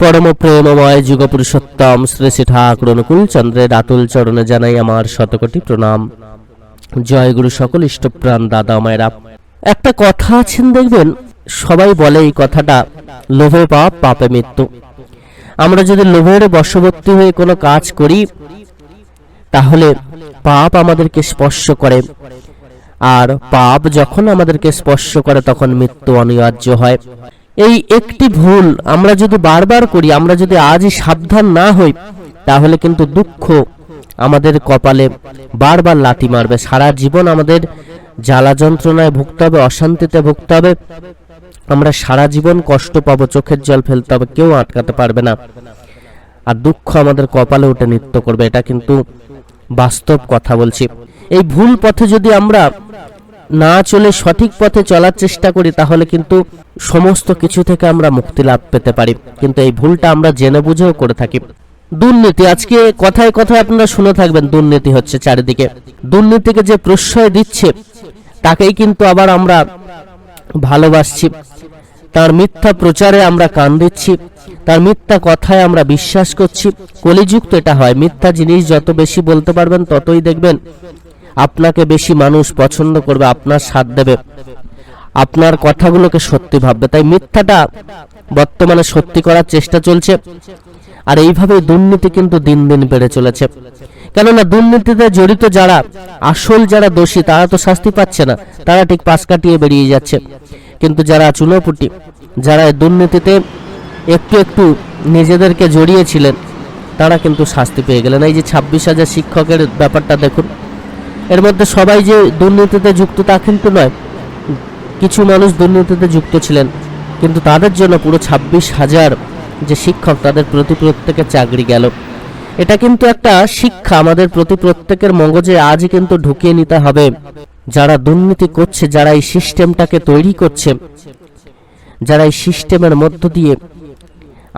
পরম প্রেমময় যুগ পুরুষোত্তম শ্রী শ্রী ঠাকুর অনুকূল চন্দ্রের আতুল চরণে জানাই আমার শতকোটি প্রণাম। জয় গুরু সকল ইষ্টপ্রাণ দাদা মায়েরা। একটা কথা আছেন দেখবেন, সবাই বলে এই কথাটা, লোভে পাপ, পাপে মৃত্যু। আমরা যদি লোভের বশবর্তী হয়ে কোনো কাজ করি, তাহলে পাপ আমাদেরকে স্পর্শ করে। আর পাপ যখন আমাদেরকে স্পর্শ করে, তখন মৃত্যু অনিবার্য হয়। এই একটি ভুল আমরা যদি বারবার করি, আমরা যদি আজই সাবধান না হই, তাহলে কিন্তু দুঃখ আমাদের কপালে বারবার লাথি মারবে। সারা জীবন আমাদের জ্বালা যন্ত্রণায় ভুগতে হবে, অশান্তিতে ভুগতে হবে। আমরা সারা জীবন কষ্ট পাবো, চোখের জল ফেলতে হবে, কেউ আটকাতে পারবে না। আর দুঃখ আমাদের কপালে উঠে নৃত্য করবে, এটা কিন্তু বাস্তব কথা বলছি। এই ভুল পথে যদি আমরা না চলে সঠিক পথে চলার চেষ্টা করি, তাহলে কিন্তু সমস্ত কিছু থেকে আমরা মুক্তি লাভ পেতে পারি। কিন্তু এই ভুলটা আমরা জেনে বুঝেও করে থাকি। দুর্নীতি, আজকে কথায় কথায় আপনারা শুনে থাকবেন, দুর্নীতি হচ্ছে চারিদিকে। দুর্নীতিকে যে প্রশ্রয় দিচ্ছে, তাকেই কিন্তু আবার আমরা ভালোবাসছি। তার মিথ্যা প্রচারে আমরা কান দিচ্ছি, তার মিথ্যা কথায় আমরা বিশ্বাস করছি। কলিযুক্ত এটা হয়, মিথ্যা জিনিস যত বেশি বলতে পারবেন, ততই দেখবেন আপনাকে বেশি মানুষ পছন্দ করবে, আপনার সাথ দেবে, আপনার কথাগুলোকে সত্যি ভাববে। তাই মিথ্যাটা বর্তমানে সত্যি করার চেষ্টা চলছে, আর এইভাবে দুর্নীতি কিন্তু দিন দিন বেড়ে চলেছে। কেননা দুর্নীতিতে জড়িত যারা, আসল যারা দোষী, তারা তো শাস্তি পাচ্ছে না, তারা ঠিক পাশ কাটিয়ে বেরিয়ে যাচ্ছে। কিন্তু যারা চুনোপুটি, যারা দুর্নীতিতে একটু একটু নিজেদেরকে জড়িয়েছিলেন তারা কিন্তু শাস্তি পেয়ে গেলেন। এই যে ছাব্বিশ হাজার শিক্ষকের ব্যাপারটা দেখুন এর মধ্যে সবাই যে দুর্নীতিতে যুক্ত তা কিন্তু নয়। কিছু মানুষ দুর্নীতিতে যুক্ত ছিলেন, কিন্তু তাদের জন্য পুরো ছাব্বিশ হাজার যে শিক্ষক তাদের প্রতি প্রত্যেকের চাকরি গেল। এটা কিন্তু একটা শিক্ষা আমাদের প্রতি প্রত্যেকের মগজে আজই কিন্তু ঢুকিয়ে নিতে হবে। যারা দুর্নীতি করছে, যারা এই সিস্টেমটাকে তৈরি করছে, যারা এই সিস্টেমের মধ্য দিয়ে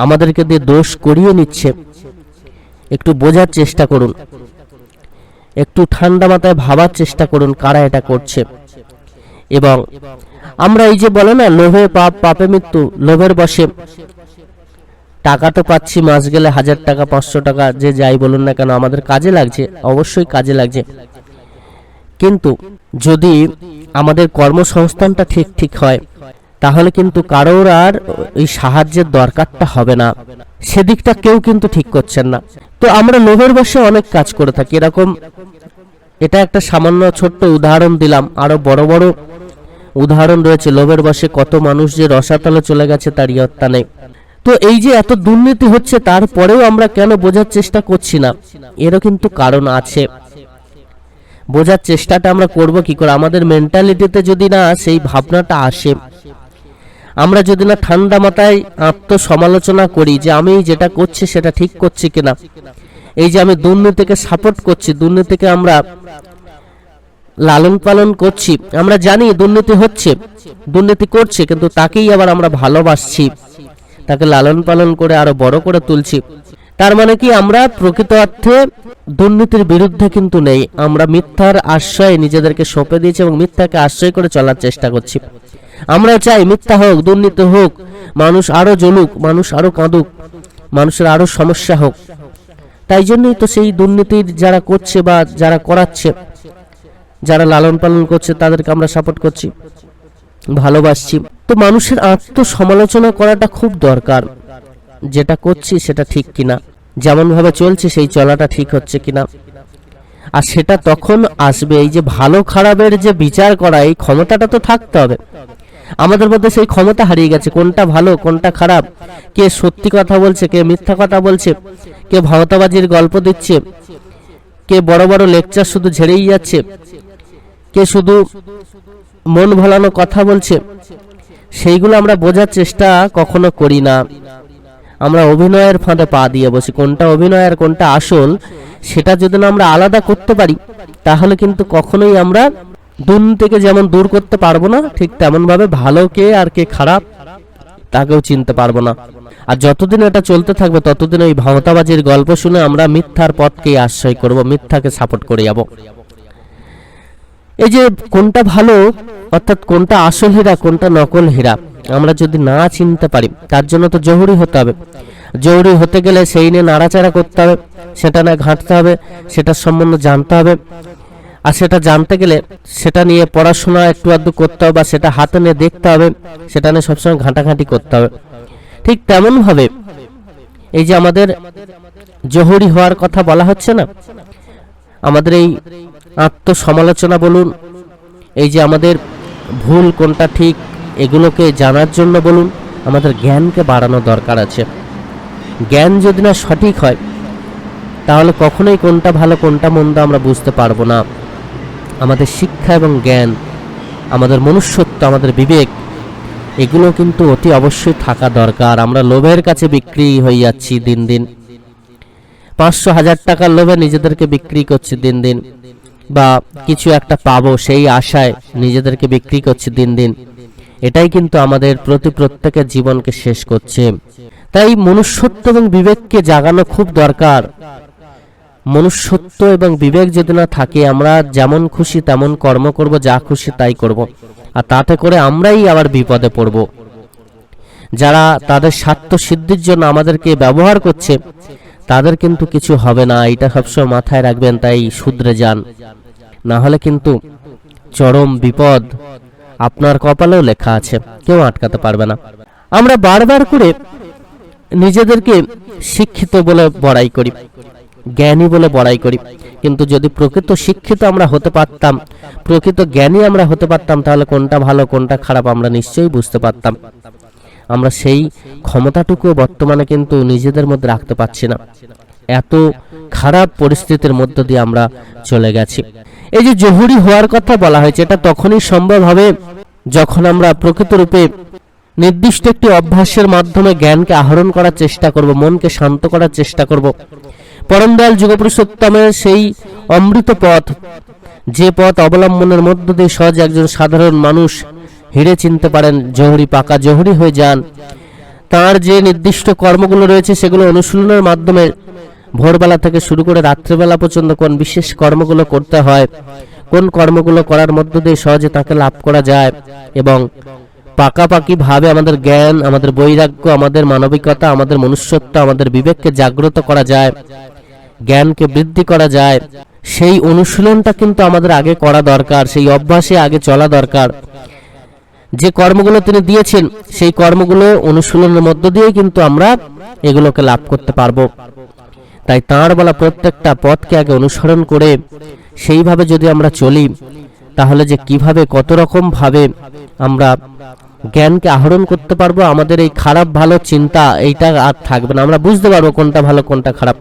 আমাদেরকে দিয়ে দোষ করিয়ে নিচ্ছে, একটু বোঝার চেষ্টা করুন। একটু ঠান্ডা মাথায় ভাবার চেষ্টা করুন কারা এটা করছে। এবং আমরা এই যে বলে না, লোভে পাপ, পাপে মৃত্যু, লোভের বসে টাকা তো পাচ্ছি, মাস গেলে হাজার টাকা, পাঁচশো টাকা, যে যাই বলুন না কেন, আমাদের কাজে লাগছে, অবশ্যই কাজে লাগছে। কিন্তু যদি আমাদের কর্মসংস্থানটা ঠিক ঠিক হয়, তাহলে কিন্তু কারোর আর এই সাহায্যের দরকারটা হবে না। সেদিকটা কেউ কিন্তু ঠিক করছেন না। তো আমরা লোভের বসে অনেক কাজ করে থাকি। এরকম এটা একটা সামান্য ছোট্ট উদাহরণ দিলাম। আরও বড় বড় উদাহরণ রয়েছে লোভের বসে কত মানুষ যে রসাতলে চলে গেছে তার ইয়ত্তা নেই। তো এই যে এত দুর্নীতি হচ্ছে, তারপরেও আমরা কেন বোঝার চেষ্টা করছি না? এরও কিন্তু কারণ আছে। বোঝার চেষ্টাটা আমরা করব কি করে? আমাদের মেন্টালিটিতে যদি না সেই ভাবনাটা আসে আমরা যদি না ঠান্ডা মাথায় আত্মসমালোচনা করি যে আমি যেটা করছি সেটা ঠিক করছি কিনা, এই যে আমি দুর্নীতিকে সাপোর্ট করছি, দুর্নীতিকে আমরা লালন পালন করছি, আমরা জানি দুর্নীতি হচ্ছে, দুর্নীতি করছে, কিন্তু তাকেই আবার আমরা ভালোবাসছি, তাকে লালন পালন করে আরও বড় করে তুলছি। তার মানে কি আমরা প্রকৃত অর্থে দুর্নীতির বিরুদ্ধে কিন্তু নেই। আমরা মিথ্যার আশ্রয়ে নিজেদেরকে সঁপে দিয়েছি এবং মিথ্যাকে আশ্রয় করে চলার চেষ্টা করছি। আমরা চাই মিথ্যা হোক, দুর্নীতি হোক, মানুষ আরও জ্বলুক, মানুষ আরও কাঁদুক, মানুষের আরও সমস্যা হোক। তাই জন্যই তো সেই দুর্নীতির যারা করছে বা যারা করাচ্ছে, যারা লালন পালন করছে, তাদেরকে আমরা সাপোর্ট করছি, ভালোবাসছি। তো মানুষের আত্মসমালোচনা করাটা খুব দরকার। যেটা করছি সেটা ঠিক কিনা। যেমন ভাবে চলছে, সেই চলাটা ঠিক হচ্ছে কিনা। আর সেটা তখন আসবে, এই যে ভালো খারাপের যে বিচার করা, এই ক্ষমতাটা তো থাকতে হবে। আমাদের মধ্যে সেই ক্ষমতা হারিয়ে গেছে, কোনটা ভালো, কোনটা খারাপ, কে সত্যি কথা বলছে, কে মিথ্যা কথা বলছে, কে ভাওতাবাজির গল্প দিচ্ছে, কে বড় বড় লেকচার শুধু ঝেড়েই যাচ্ছে, কে শুধু মন ভোলানো কথা বলছে, সেইগুলো আমরা বোঝার চেষ্টা কখনো করি না। আমরা অভিনয়ের ফাঁদে পা দিয়ে বসি। কোনটা অভিনয় আর কোনটা আসল, সেটা যদি না আমরা আলাদা করতে পারি, তাহলে কিন্তু কখনোই আমরা দুর্নীতিকে যেমন দূর করতে পারব না, ঠিক তেমন ভাবে ভালো কে আর কে খারাপ, তাকেও চিনতে পারব না। আর যতদিন এটা চলতে থাকবে, ততদিন ওই ভাওতাবাজির গল্প শুনে আমরা মিথ্যার পথকেই আশ্রয় করব, মিথ্যাকে সাপোর্ট করে যাব। এই যে কোনটা ভালো, অর্থাৎ কোনটা আসল হীরা, কোনটা নকল হীরা আমরা যদি না চিনতে পারি, তার জন্য তো জহুরি হতে হবে। জরুরি হতে গেলে সেই নিয়ে নাড়াচাড়া করতে হবে, সেটা না ঘাঁটতে হবে, সেটার সম্বন্ধে জানতে হবে। আর সেটা জানতে গেলে সেটা নিয়ে পড়াশোনা একটু আধটু করতে হবে, বা সেটা হাতে নিয়ে দেখতে হবে, সেটা নিয়ে সবসময় ঘাঁটাঘাঁটি করতে হবে। ঠিক তেমনভাবে এই যে আমাদের জহুরি হওয়ার কথা বলা হচ্ছে না, আমাদের এই আত্মসমালোচনা বলুন, এই যে আমাদের ভুল কোনটা ঠিক এগুলোকে জানার জন্য বলুন, আমাদের জ্ঞানকে বাড়ানো দরকার আছে। জ্ঞান যদি না সঠিক হয়, তাহলে কখনোই কোনটা ভালো, কোনটা মন্দ আমরা বুঝতে পারব না। আমাদের শিক্ষা এবং জ্ঞান, আমাদের মনুষ্যত্ব, আমাদের বিবেক, এগুলো কিন্তু অতি অবশ্যই থাকা দরকার। আমরা লোভের কাছে বিক্রি হয়ে যাচ্ছি দিন দিন। পাঁচশো হাজার টাকার লোভে নিজেদেরকে বিক্রি করছি দিন দিন। বা কিছু একটা পাবো সেই আশায় নিজেদেরকে বিক্রি করছি দিন দিন। এটাই কিন্তু আমাদের প্রতি প্রত্যেকের জীবনকে শেষ করছে। তাই মনুষ্যত্ব এবং বিবেককে জাগানো খুব দরকার। মনুষ্যত্ব এবং বিবেক যদি না থাকে, আমরা যেমন খুশি তেমন কর্ম করব, যা খুশি তাই করব। আর তাতে করে আমরাই আবার বিপদে পড়ব। যারা তাদের স্বার্থ সিদ্ধির জন্য আমাদেরকে ব্যবহার করছে, তাদের কিন্তু কিছু হবে না। এটা সবসময় মাথায় রাখবেন, তাই শুধরে যান। না হলে কিন্তু চরম বিপদ। আপনার কপালেও লেখা আছে, কেউ আটকাতে পারবে না। আমরা বারবার করে নিজেদেরকে শিক্ষিত বলে বড়াই করি, জ্ঞানী বলে বড়াই করি। কিন্তু যদি প্রকৃত শিক্ষিত আমরা হতে পারতাম, প্রকৃত জ্ঞানী আমরা হতে পারতাম, তাহলে কোনটা ভালো, কোনটা খারাপ আমরা নিশ্চয়ই বুঝতে পারতাম। আমরা সেই ক্ষমতাটুকু বর্তমানে কিন্তু নিজেদের মধ্যে রাখতে পারছি না। এত খারাপ পরিস্থিতির মধ্য দিয়ে আমরা চলে গেছি। এই যে জহুরি হওয়ার কথা বলা হয়েছে, এটা তখনই সম্ভব হবে যখন আমরা প্রকৃত রূপে নির্দিষ্ট একটি অভ্যাসের মাধ্যমে জ্ঞানকে আহরণ করার চেষ্টা করব, মনকে শান্ত করার চেষ্টা করব। পরমদয়াল যুগপুরুষোত্তমের সেই অমৃত পথ, যে পথ অবলম্বনের মধ্য দিয়ে সহজে একজন সাধারণ মানুষ হিরে চিনতে পারেন, জহুরি পাকা জহুরি হয়ে যান। তার যে নির্দিষ্ট কর্মগুলো রয়েছে, সেগুলো অনুশীলনের মাধ্যমে ভোরবেলা থেকে শুরু করে রাত্রেবেলা পর্যন্ত কোন বিশেষ কর্মগুলো করতে হয়, কোন কর্মগুলো করার মধ্য দিয়ে সহজে তাকে লাভ করা যায় এবং পাকাপাকি ভাবে আমাদের জ্ঞান, আমাদের বৈরাগ্য, আমাদের মানবিকতা, আমাদের মনুষ্যত্ব, আমাদের বিবেককে জাগ্রত করা যায়, জ্ঞানকে বৃদ্ধি করা যায়, সেই অনুশীলনটা কিন্তু আমাদের আগে করা দরকার, সেই অভ্যাসে আগে চলা দরকার। যে কর্মগুলো তিনি দিয়েছেন, সেই কর্মগুলো অনুশীলনের মধ্য দিয়ে কিন্তু আমরা এগুলোকে লাভ করতে পারব। তাই তাঁর বলা প্রত্যেকটা পথকে আগে অনুসরণ করে সেইভাবে যদি আমরা চলি, তাহলে যে কীভাবে কত রকম ভাবে আমরা জ্ঞানকে আহরণ করতে পারব, আমাদের এই খারাপ ভালো চিন্তা এইটা আর থাকবে না। আমরা বুঝতে পারব কোনটা ভালো, কোনটা খারাপ।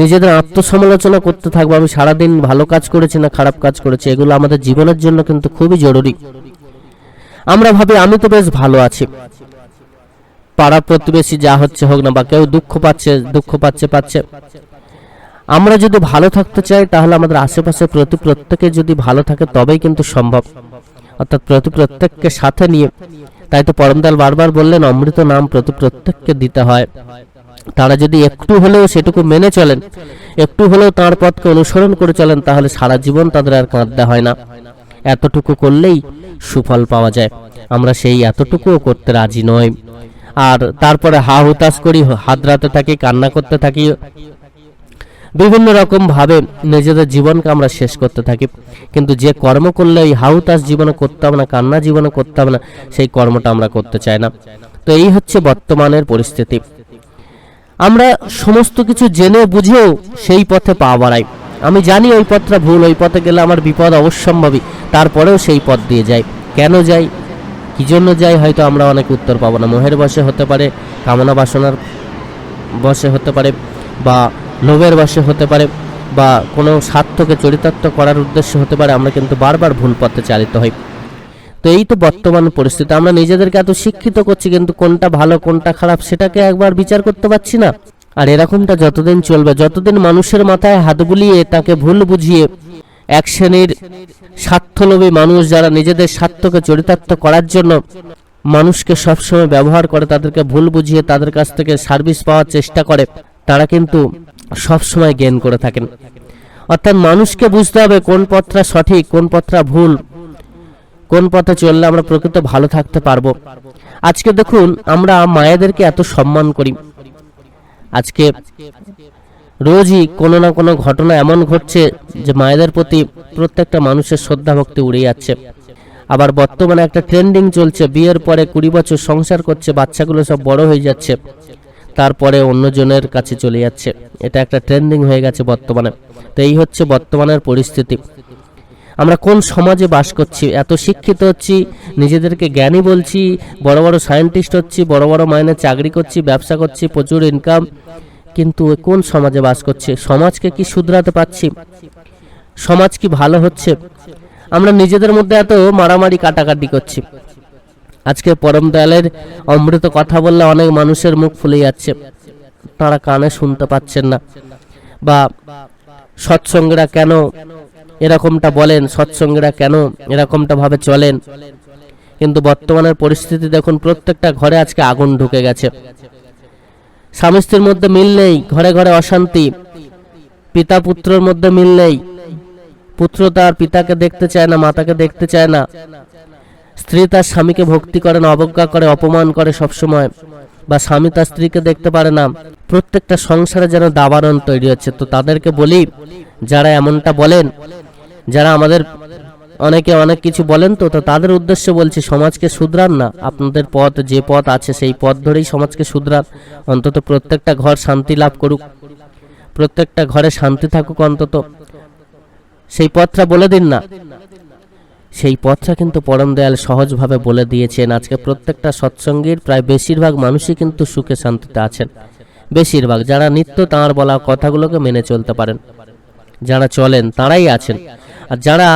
নিজেদের আত্মসমালোচনা করতে থাকব, আমি সারাদিন ভালো কাজ করেছি না খারাপ কাজ করেছি, এগুলো আমাদের জীবনের জন্য কিন্তু খুবই জরুরি। আমরা ভাবি, আমি তো বেশ ভালো আছি। পাড়া প্রতিবেশী যা হচ্ছে হোক না বা কেউ দুঃখ পাচ্ছে দুঃখ পাচ্ছে পাচ্ছে। আমরা যদি ভালো থাকতে চাই, তাহলে আমাদের আশেপাশে প্রতি প্রত্যেকে যদি ভালো থাকে, তবেই কিন্তু সম্ভব। অর্থাৎ প্রতি প্রত্যেককে সাথে নিয়ে, তাই তো পরমদাল বারবার বললেন, অমৃত নাম প্রতি প্রত্যেককে দিতে হয়। তারা যদি একটু হলেও সেটুকু মেনে চলেন, একটু হলেও তাঁর পথকে অনুসরণ করে চলেন, তাহলে সারা জীবন তাদের আর কাঁদতে হয় না। এতটুকু করলেই সুফল পাওয়া যায়। আমরা সেই এতটুকুও করতে রাজি নই। আর তারপরে হা হুতাশ করি হাতরাতে থাকি, কান্না করতে থাকি। বিভিন্ন রকম ভাবে নিজেদের জীবনকে আমরা শেষ করতে থাকি। কিন্তু যে কর্ম করলে ওই হাউতাস জীবনে করতে হবে না, কান্না জীবনে করতে হবে না, সেই কর্মটা আমরা করতে চাই না। তো এই হচ্ছে বর্তমানের পরিস্থিতি। আমরা সমস্ত কিছু জেনে বুঝেও সেই পথে পা বাড়াই। আমি জানি ওই পথটা ভুল, ওই পথে গেলে আমার বিপদ অবশ্যম্ভাবী, তারপরেও সেই পথ দিয়ে যাই। কেন যাই? কি জন্য যাই, হয়তো আমরা অনেক উত্তর পাবো না। মোহের বসে হতে পারে, কামনা বাসনার বসে হতে পারে, বা লোভের বসে হতে পারে, বা কোনো স্বার্থকে চরিতার্থ করার উদ্দেশ্য হতে পারে, আমরা কিন্তু বারবার ভুল পথে চালিত হই। তো এই তো বর্তমান পরিস্থিতি। আমরা নিজেদেরকে এত শিক্ষিত করছি, কিন্তু কোনটা ভালো, কোনটা খারাপ, সেটাকে একবার বিচার করতে পারছি না। আর এরকমটা যতদিন চলবে, যতদিন মানুষের মাথায় হাত বুলিয়ে তাকে ভুল বুঝিয়ে এক শ্রেণির স্বার্থলোভী মানুষ যারা নিজেদের স্বার্থকে চরিতার্থ করার জন্য মানুষকে সবসময় ব্যবহার করে, তাদেরকে ভুল বুঝিয়ে তাদের কাছ থেকে সার্ভিস পাওয়ার চেষ্টা করে, তারা কিন্তু সবসময় জ্ঞান করে থাকেন। অর্থাৎ মানুষকে বুঝতে হবে কোন পথটা সঠিক, কোন পথটা ভুল, কোন পথে চললে আমরা প্রকৃত ভালো থাকতে পারব। আজকে দেখুন, আমরা মায়েদেরকে এত সম্মান করি। আজকে রোজই কোনো না কোনো ঘটনা এমন ঘটছে যে মায়েদের প্রতি প্রত্যেকটা মানুষের শ্রদ্ধা ভক্তি উড়ে যাচ্ছে। আবার বর্তমানে একটা ট্রেন্ডিং চলছে, বিয়ের পরে কুড়ি বছর সংসার করছে, বাচ্চাগুলো সব বড় হয়ে যাচ্ছে। তারপরে অন্যজনের কাছে চলে যাচ্ছে। এটা একটা ট্রেন্ডিং হয়ে গেছে বর্তমানে। তো এই হচ্ছে বর্তমানের পরিস্থিতি। আমরা কোন সমাজে বাস করছি? এত শিক্ষিত হচ্ছি, নিজেদেরকে জ্ঞানী বলছি, বড় বড় সায়েন্টিস্ট হচ্ছি, বড় বড় মাইনে চাকরি করছি, ব্যবসা করছি, প্রচুর ইনকাম কিন্তু কোন সমাজে বাস করছে? সমাজকে কি শুধরাতে পারছি? সমাজ কি ভালো হচ্ছে? আমরা নিজেদের মধ্যে এত মারামারি, কাটাকাটি করছি। আজকে পরম দয়ালের অমৃত কথা বললে অনেক মানুষের মুখ ফুলে যাচ্ছে। তারা কানে শুনতে পাচ্ছেন না। বা সৎসঙ্গীরা কেন এরকমটা বলেন? সৎসঙ্গীরা কেন এরকমটা ভাবে চলেন? কিন্তু বর্তমানের পরিস্থিতি দেখুন, প্রত্যেকটা ঘরে আজকে আগুন ঢুকে গেছে। স্বামী স্ত্রীর মধ্যে মিল নেই, ঘরে ঘরে অশান্তি। পিতা পুত্রের মধ্যে মিল নেই। পুত্র তার পিতাকে দেখতে চায় না, মাতাকে দেখতে চায় না। স্ত্রী তার স্বামীকে ভক্তি করে না, অবজ্ঞা করে, অপমান করে সবসময়, বা স্বামী তার স্ত্রীকে দেখতে পারে না। প্রত্যেকটা সংসারে যেন দাবানল তৈরি হচ্ছে। তো তাদেরকে বলি, যারা এমনটা বলেন, যারা আমাদের অনেকে অনেক কিছু বলেন তো তো তাদের উদ্দেশ্য বলছি সমাজকে শুধরান না। আপনাদের পথ, যে পথ আছে সেই পথ ধরেই সমাজকে শুধরান। অন্তত প্রত্যেকটা ঘর শান্তি লাভ করুক। প্রত্যেকটা ঘরে শান্তি থাকুক অন্তত। সেই পথটা বলে দিন না। সেই পথটা কিন্তু পরম দয়াল সহজভাবে বলে দিয়েছেন। আজকে প্রত্যেকটা সৎসঙ্গীর প্রায় বেশিরভাগ মানুষই কিন্তু সুখে শান্তিতে আছেন। বেশিরভাগ, যারা নিত্য তাঁর বলা কথাগুলোকে মেনে চলতে পারেন, যারা চলেন তারাই আছেন। আর যারা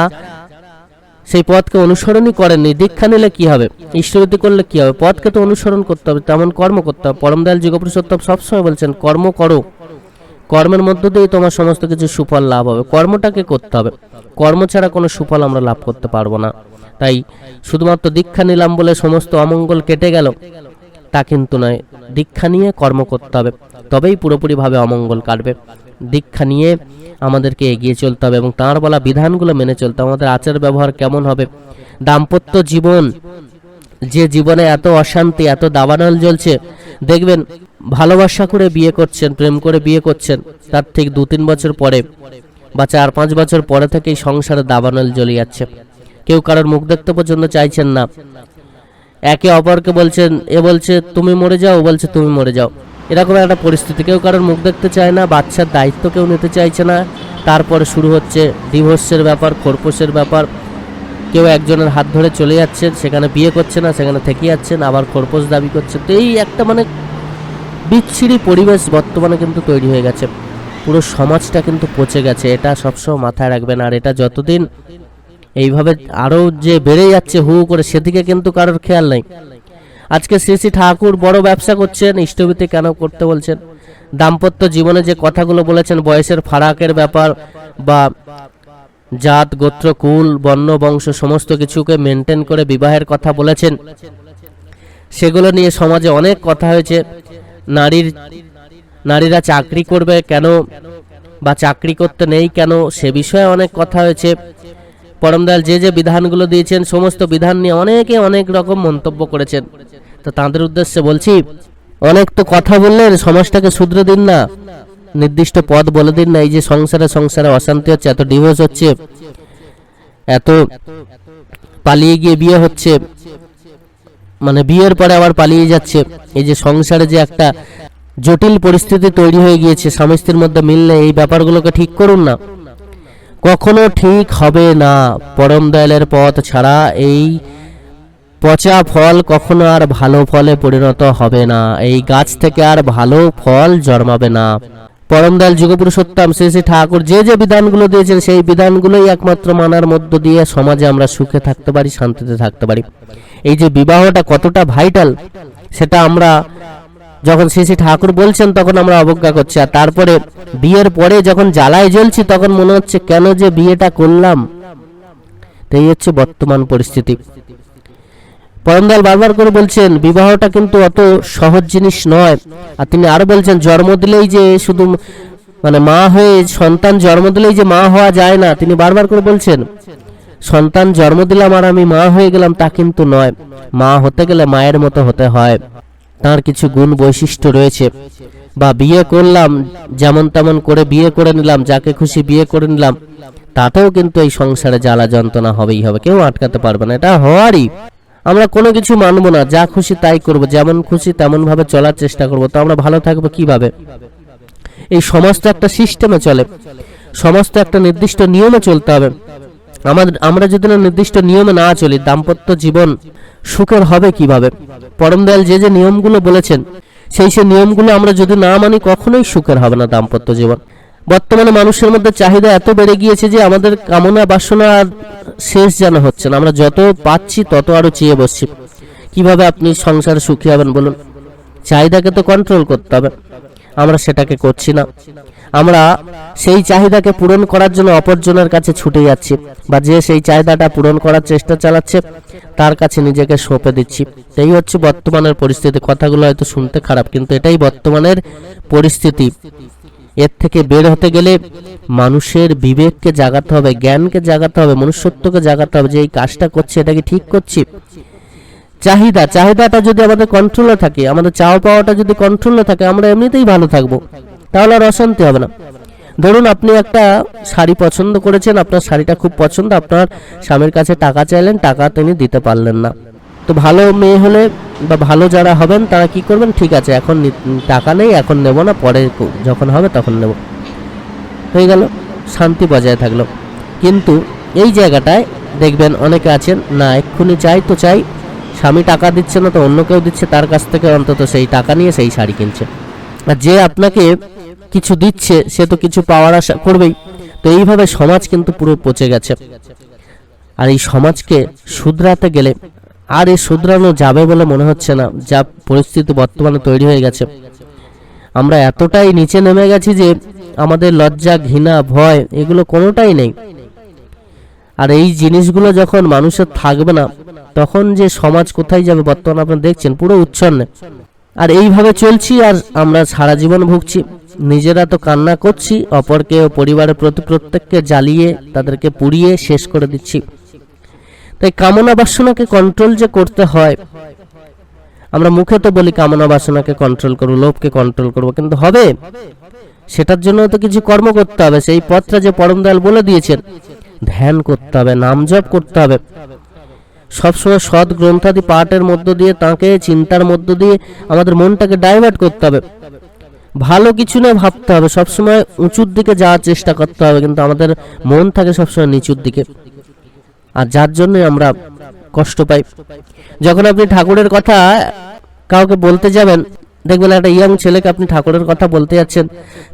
সেই পথকে অনুসরণই করেননি। দীক্ষা নিলে কি হবে? ঈশ্বরীতি করলে কি হবে? পথকে তো অনুসরণ করতে হবে, তেমন কর্ম করতে হবে। পরম দয়াল যুগপুরুষোত্তম সবসময় বলছেন, কর্ম করো। কর্মের মধ্য দিয়ে তোমার সমস্ত কিছু সুফল লাভ হবে। কর্মটাকে করতে হবে। কর্ম ছাড়া কোনো সুফল আমরা লাভ করতে পারব না। তাই শুধুমাত্র দীক্ষা নিলাম বলে সমস্ত অমঙ্গল কেটে গেল, তা কিন্তু নয়। দীক্ষা নিয়ে কর্ম করতে হবে। তবেই পুরোপুরিভাবে অমঙ্গল কাটবে। দীক্ষা নিয়ে আমাদেরকে এগিয়ে চলতে হবে এবং তাঁর বলা বিধানগুলো মেনে চলতে হবে। আমাদের আচার ব্যবহার কেমন হবে? দাম্পত্য জীবন, যে জীবনে এত অশান্তি, এত দাবানল জ্বলছে, দেখবেন ভালোবাসা করে বিয়ে করছেন, প্রেম করে বিয়ে করছেন, তার ঠিক দু তিন বছর পরে বা চার পাঁচ বছর পরে থেকেই সংসারে দাবানল জ্বলে যাচ্ছে। কেউ কারোর মুখ দেখতে পর্যন্ত চাইছেন না। একে অপরকে বলছেন, এ বলছে, তুমি মরে যাও বলছে, তুমি মরে যাও এরকম একটা পরিস্থিতি। কেউ কারোর মুখ দেখতে চায় না, বাচ্চার দায়িত্ব কেউ নিতে চাইছে না। তারপরে শুরু হচ্ছে ডিভোর্সের ব্যাপার, খোরপোশের ব্যাপার। কেউ একজনের হাত ধরে চলে যাচ্ছেন সেখানে বিয়ে করছে না, সেখানে থেকে যাচ্ছেন আবার খোরপোশ দাবি করছে। তো এই একটা মানে বিচ্ছিরি পরিবেশ বর্তমানে কিন্তু তৈরি হয়ে গেছে। পুরো সমাজটা কিন্তু পচে গেছে, এটা সবসময় মাথায় রাখবেন। আর এটা যতদিন এইভাবে আরও যে বেড়ে যাচ্ছে হু হু করে, সেদিকে কিন্তু কারোর খেয়াল নাই। আজকে শ্রী শ্রী ঠাকুর বড় ব্যবসা করছেন, ইষ্টভীতি কেন করতে বলছেন? দাম্পত্য জীবনে যে কথাগুলো বলেছেন, বয়সের ফারাকের ব্যাপার বা জাত, গোত্র, কুল, বর্ণ, বংশ, সমস্ত কিছুকে মেনটেন করে বিবাহের কথা বলেছেন। সেগুলো নিয়ে সমাজে অনেক কথা হয়েছে। নারীর, নারীরা চাকরি করবে কেন বা চাকরি করতে নেই কেন, সে বিষয়ে অনেক কথা হয়েছে। পরমদয়াল যে যে বিধানগুলো দিয়েছেন, সমস্ত বিধান নিয়ে অনেকে অনেক রকম মন্তব্য করেছেন। তো তাদের উদ্দেশ্যে বলছি, অনেক তো কথা বললেন, সমাজটাকে শুধরে দিন না। নির্দিষ্ট পদ বলে দিন না, এই যে সংসারে সংসারে অশান্তি হচ্ছে, এত ডিভোর্স হচ্ছে, এত পালিয়ে গিয়ে বিয়ে হচ্ছে মানে বিয়ের পরে আবার পালিয়ে যাচ্ছে। এই যে সংসারে যে একটা জটিল পরিস্থিতি তৈরি হয়ে গিয়েছে, স্বামী স্ত্রীর মধ্যে মিল নেই, এই ব্যাপারগুলোকে ঠিক করুন না। কখনো ঠিক হবে না। পরম দয়ালের পথ ছাড়া এই পচা ফল কখনো আর ভালো ফলে পরিণত হবে না। এই গাছ থেকে আর ভালো ফল জন্মাবে না। পরম দয়াল যুগপুরুষোত্তম শ্রী শ্রী ঠাকুর যে যে বিধানগুলো দিয়েছেন, সেই বিধানগুলোই একমাত্র মানার মধ্য দিয়ে সমাজে আমরা সুখে থাকতে পারি, শান্তিতে থাকতে পারি। এই যে বিবাহটা কতটা ভাইটাল সেটা আমরা যখন শ্রী শ্রী ঠাকুর বলছেন, তখন আমরা অবজ্ঞা করছি। আর তারপরে বিয়ের পরে যখন জ্বালায় জ্বলছি, তখন মনে হচ্ছে, কেন যে বিয়েটা করলাম? তো এই হচ্ছে বর্তমান পরিস্থিতি। পরমদয়াল বারবার করে বলছেন, বিবাহটা কিন্তু অত সহজ জিনিস নয়। আর তিনি আরও বলছেন, জন্ম দিলেই যে শুধু মানে মা হয়ে সন্তান জন্ম দিলেই যে মা হওয়া যায় না। তিনি বারবার করে বলছেন, সন্তান জন্ম দিলাম আর আমি মা হয়ে গেলাম তা কিন্তু নয়। মা হতে গেলে মায়ের মতো হতে হয়। তার কিছু গুণ বৈশিষ্ট্য রয়েছে। বা বিয়ে করলাম, যেমন তেমন করে বিয়ে করে নিলাম, যাকে খুশি বিয়ে করে নিলাম, তাতেও কিন্তু এই সংসারে জ্বালা যন্ত্রণা হবেই হবে। কেউ আটকাতে পারবে না, এটা হওয়ারই। আমরা কোনো কিছু মানবো না, যা খুশি তাই করব, যেমন খুশি তেমন ভাবে চলার চেষ্টা করব। তো আমরা ভালো থাকব কীভাবে? এই সমাজ তো একটা সিস্টেমে চলে। সমাজ তো একটা নির্দিষ্ট নিয়মে চলতে হবে। আমাদের, আমরা যদি না নির্দিষ্ট নিয়মে না চলি, দাম্পত্য জীবন সুখের হবে কীভাবে? পরম দয়াল যে যে নিয়মগুলো বলেছেন, সেই সেই নিয়মগুলো আমরা যদি না মানি, কখনোই সুখের হবে না দাম্পত্য জীবন। বর্তমানে মানুষের মধ্যে চাহিদা এত বেড়ে গিয়েছে যে আমাদের কামনা বাসনা আর শেষ যেন হচ্ছে না। আমরা যত পাচ্ছি, তত আরও চেয়ে বসছি। কীভাবে আপনি সংসার সুখী হবেন বলুন? চাহিদাকে তো কন্ট্রোল করতে হবে। আমরা সেটাকে করছি না। আমরা সেই চাহিদাকে পূরণ করার জন্য অপরজনের কাছে ছুটে যাচ্ছি বা যে সেই চাহিদাটা পূরণ করার চেষ্টা চালাচ্ছে, তার কাছে নিজেকে সঁপে দিচ্ছি। এই হচ্ছে বর্তমানের পরিস্থিতি। কথাগুলো হয়তো শুনতে খারাপ, কিন্তু এটাই বর্তমানের পরিস্থিতি। এর থেকে বের হতে গেলে মানুষের বিবেককে জাগাতে হবে, জ্ঞানকে জাগাতে হবে, মনুষ্যত্বকে জাগাতে হবে যে এই কাজটা করছি, এটা কি ঠিক করছি? চাহিদা, চাহিদাটা যদি আমাদের কন্ট্রোলে থাকে, আমাদের চাওয়া পাওয়াটা যদি কন্ট্রোলে থাকে, আমরা এমনিতেই ভালো থাকব। তাহলে আর অশান্তি হবে না। ধরুন আপনি একটা শাড়ি পছন্দ করেছেন, আপনার শাড়িটা খুব পছন্দ, আপনার স্বামীর কাছে টাকা চাইলেন, টাকা তিনি দিতে পারলেন না। তো ভালো মেয়ে হলে বা ভালো যারা হবেন, তারা কি করবেন? ঠিক আছে, এখন টাকা নেই, এখন নেব না, পরে যখন হবে তখন নেব। হয়ে গেল, শান্তি বজায় থাকল। কিন্তু এই জায়গাটায় দেখবেন অনেকে আছেন, না, এক্ষুনি চাই তো চাই, স্বামী টাকা দিচ্ছে না তো অন্য কেউ দিচ্ছে, তার কাছ থেকে অন্তত সেই টাকা নিয়ে সেই শাড়ি কিনছে। আর যে আপনাকে কিছু দিচ্ছে, সে তো কিছু পাওয়ার আশা করবেই। তো এইভাবে সমাজ কিন্তু পুরো পচে গেছে। আর এই সমাজকে শুধরাতে গেলে আর এই শুধরানো যাবে বলে মনে হচ্ছে না, যা পরিস্থিতি বর্তমানে তৈরি হয়ে গেছে। আমরা এতটাই নিচে নেমে গেছি যে আমাদের লজ্জা, ঘৃণা, ভয়, এগুলো কোনোটাই নেই। আর এই জিনিসগুলো যখন মানুষের থাকবে না, তখন যে সমাজ কোথায় যাবে বর্তমানে আপনারা দেখছেন, পুরো উচ্ছন্নে। আর এইভাবে চলছি আর আমরা সারা জীবন ভুগছি। নিজেরা তো কান্না করছি, অপরকে ও পরিবারের প্রতি প্রত্যেককে জ্বালিয়ে তাদেরকে পুড়িয়ে শেষ করে দিচ্ছি। তাই কামনা বাসনাকে কন্ট্রোল যে করতে হয়, আমরা মুখে তো বলি কামনা বাসনাকে কন্ট্রোল করব, লোভকে কন্ট্রোল করব, কিন্তু হবে? সেটার জন্য তো কিছু কর্ম করতে হবে। সেই পথটা যে পরম দয়াল বলে দিয়েছেন, ধ্যান করতে হবে, নাম জপ করতে হবে। সবসময় সৎ গ্রন্থাদি পাঠের মধ্য দিয়ে, তাকে চিন্তার মধ্য দিয়ে আমাদের মনটাকে ডাইভার্ট করতে হবে। ভালো কিছু না ভাবতে হবে। সবসময় উঁচুর দিকে যাওয়ার চেষ্টা করতে হবে, কিন্তু আমাদের মন থাকে সবসময় নিচুর দিকে। আর যার জন্য আমরা কষ্ট পাই। যখন আপনি ঠাকুরের কথা কাউকে বলতে যাবেন, দেখবেন একটা ইয়াং ছেলেকে আপনি ঠাকুরের কথা বলতে যাচ্ছেন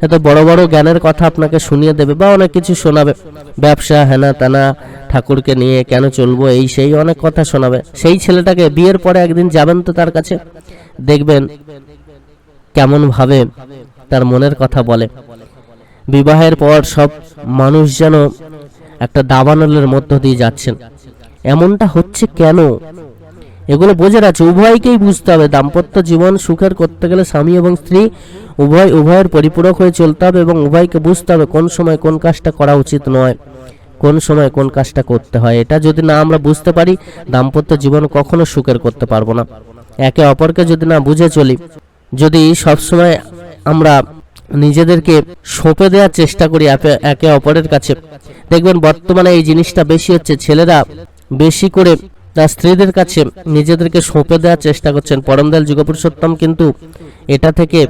এত বড় বড় জ্ঞানের কথা আপনাকে শুনিয়ে দেবে বা অনেক কিছু শোনাবে। ব্যবসা, হেনা তেনা, ঠাকুরকে নিয়ে কেন চলবো, এই সেই অনেক কথা শোনাবে। সেই ছেলেটাকে বিয়ের পরে একদিন যাবেন তো তার কাছে? দেখবেন কেমন ভাবে তার মনের কথা বলে। বিবাহের পর সব মানুষ যেন একটা দাবানলের মধ্য দিয়ে যাচ্ছেন। এমনটা হচ্ছে কেন? এগুলো বোঝে আছে উভয়কেই বুঝতে হবে। দাম্পত্য জীবন সুখের করতে গেলে স্বামী এবং স্ত্রী উভয়, উভয়ের পরিপূরক হয়ে চলতে হবে এবং উভয়কে বুঝতে হবে কোন সময় কোন কাজটা করা উচিত নয়, কোন সময় কোন কাজটা করতে হয়। এটা যদি না আমরা বুঝতে পারি, দাম্পত্য জীবন কখনো সুখের করতে পারব না। একে অপরকে যদি না বুঝে চলি যদি সবসময় আমরা নিজেদেরকে সঁপে দেওয়ার চেষ্টা করি একে- অপরের কাছে, দেখবেন বর্তমানে এই জিনিসটা বেশি হচ্ছে, ছেলেরা বেশি করে তার স্ত্রীদের কাছে নিজেদেরকে সঁপে দেওয়ার চেষ্টা করছেন। পরমদয়াল যুগপুরুষোত্তম কিন্তু এটা থেকে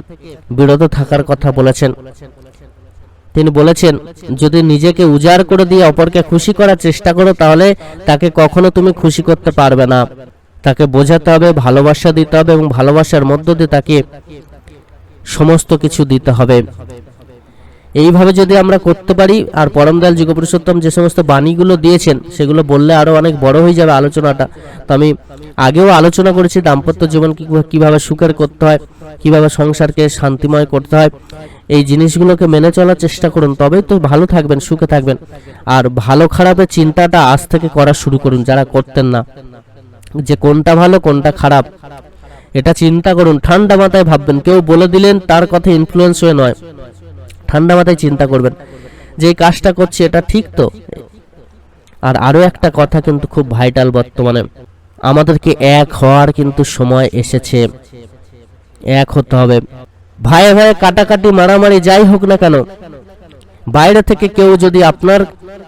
বিরত থাকার কথা বলেছেন। তিনি বলেছেন, যদি নিজেকে উজাড় করে দিয়ে অপরকে খুশি করার চেষ্টা করো, তাহলে তাকে কখনো তুমি খুশি করতে পারবে না। তাকে বোঝাতে হবে, ভালোবাসা দিতে হবে এবং ভালোবাসার মধ্য দিয়ে তাকে সমস্ত কিছু দিতে হবে। এইভাবে যদি আমরা করতে পারি, আর পরমদয়াল যুগপুরুষোত্তম যে সমস্ত বাণীগুলো দিয়েছেন, সেগুলো বললে আরও অনেক বড় হয়ে যাবে আলোচনাটা। তো আমি আগেও আলোচনা করেছি, দাম্পত্য জীবন কীভাবে কীভাবে সুখের করতে হয়, কীভাবে সংসারকে শান্তিময় করতে হয়। এই জিনিসগুলোকে মেনে চলার চেষ্টা করুন, তবেই তো ভালো থাকবেন, সুখে থাকবেন। আর ভালো খারাপের চিন্তাটা আজ থেকে করা শুরু করুন, যারা করতেন না। যে কোনটা ভালো, কোনটা খারাপ। এটা চিন্তা করুন। ঠান্ডা মাথায় ভাববেন। কেউ বলে দিলেন, তার কথা ইনফ্লুয়েন্স হয়ে নয়। ঠান্ডা মাথায় চিন্তা করবেন। যে কাজটা করছি, এটা ঠিক তো? আর আরও একটা কথা কিন্তু খুব ভাইটাল বর্তমানে। আমাদেরকে এক হওয়ার কিন্তু সময় এসেছে। এক হতে হবে। ভাইয়ে ভাইয়ে কাটাকাটি, মারামারি, যাই হোক না কেন, বাইরে থেকে কেউ যদি আপনার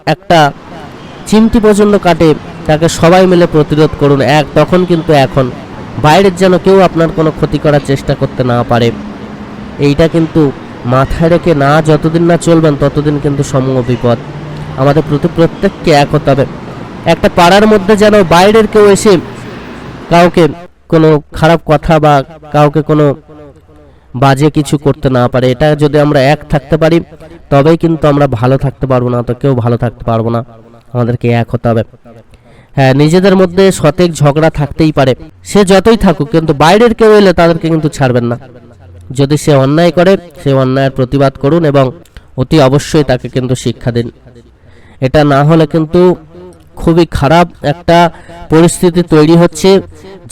একটা চিমটি পর্যন্ত কাটে, তাকে সবাই মিলে প্রতিরোধ করুন, এক, তখন কিন্তু এখন। বাইরের যেন কেউ আপনার কোনো ক্ষতি করার চেষ্টা করতে না পারে। এইটা কিন্তু মাথায় রেখে না যতদিন না চলবেন, ততদিন কিন্তু সমূহ বিপদ। আমাদের প্রতি প্রত্যেককে এক হতে হবে। একটা পাড়ার মধ্যে যেন বাইরের কেউ এসে কাউকে কোনো খারাপ কথা বা কাউকে কোনো বাজে কিছু করতে না পারে, এটা যদি আমরা এক থাকতে পারি, তবেই কিন্তু আমরা ভালো থাকতে পারব না, তো কেউ ভালো থাকতে পারব না। আমাদেরকে এক হতে হবে। হ্যাঁ নিজেদের মধ্যে সতেক ঝগড়া থাকতেই পারে। সে যতই থাকুক, কিন্তু বাইরের কেউ এলে তাদেরকে কিন্তু ছাড়বেন না। যদি সে অন্যায় করে, সে অন্যায়ের প্রতিবাদ করুন এবং অতি অবশ্যই তাকে কিন্তু শিক্ষা দিন। এটা না হলে কিন্তু খুবই খারাপ একটা পরিস্থিতি তৈরি হচ্ছে,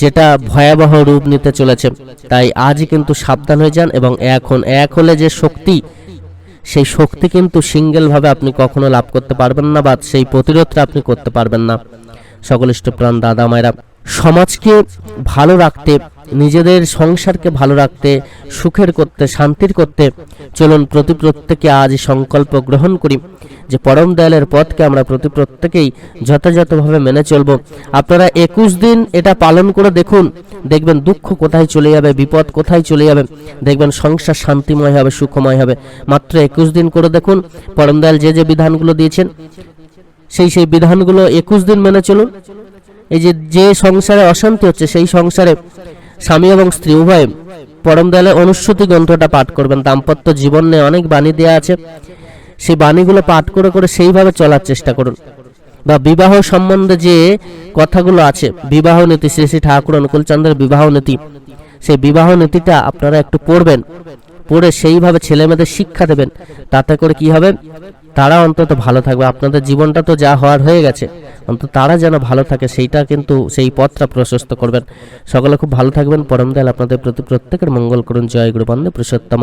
যেটা ভয়াবহ রূপ নিতে চলেছে। তাই আজই কিন্তু সাবধান হয়ে যান এবং এখন এক হলে যে শক্তি সেই শক্তি কিন্তু সিঙ্গেলভাবে আপনি কখনো লাভ করতে পারবেন না বা সেই প্রতিরোধটা আপনি করতে পারবেন না। সকল ইষ্টপ্রাণ দাদা মায়েরা, সমাজকে ভালো রাখতে নিজেদের সংসারকে ভালো রাখতে, সুখের করতে, শান্তির করতে চলুন প্রতি প্রত্যেকে আজ সংকল্প গ্রহণ করি যে পরম দয়ালের পথকে আমরা প্রতি প্রত্যেকেই যথাযথভাবে মেনে চলব। আপনারা একুশ দিন এটা পালন করে দেখুন। দেখবেন দুঃখ কোথায় চলে যাবে, বিপদ কোথায় চলে যাবে। দেখবেন সংসার শান্তিময় হবে, সুখময় হবে। মাত্র একুশ দিন করে দেখুন, পরম দয়াল যে যে বিধানগুলো দিয়েছেন, সেই সেই বিধানগুলো একুশ দিন মেনে চলুন। এই যে যে সংসারে অশান্তি হচ্ছে, সেই সংসারে স্বামী এবং স্ত্রী, উভয়ে পরম দয়ালে অনুশ্রুতি গ্রন্থটা পাঠ করবেন। দাম্পত্য জীবন নিয়ে অনেক বাণী দেওয়া আছে। সেই বাণীগুলো পাঠ করে করে সেইভাবে চলার চেষ্টা করুন। বা বিবাহ সম্বন্ধে যে কথাগুলো আছে, বিবাহ নীতি, শ্রী শ্রী ঠাকুর অনুকূলচন্দ্রের বিবাহ নীতি, সেই বিবাহ নীতিটা আপনারা একটু পড়বেন। পড়ে সেইভাবে ছেলে মেয়েদের শিক্ষা দেবেন, তাতে করে কি হবে? তারা অন্তত ভালো থাকবে। আপনাদের জীবনটা তো যা হওয়ার হয়ে গেছে, অন্তত তারা যেন ভালো থাকে, সেইটা কিন্তু সেই পথটা প্রশস্ত করবেন। সকলে খুব ভালো থাকবেন। পরম দয়াল আপনাদের প্রতি প্রত্যেকের মঙ্গল করুন। জয় গুরু পুরুষোত্তম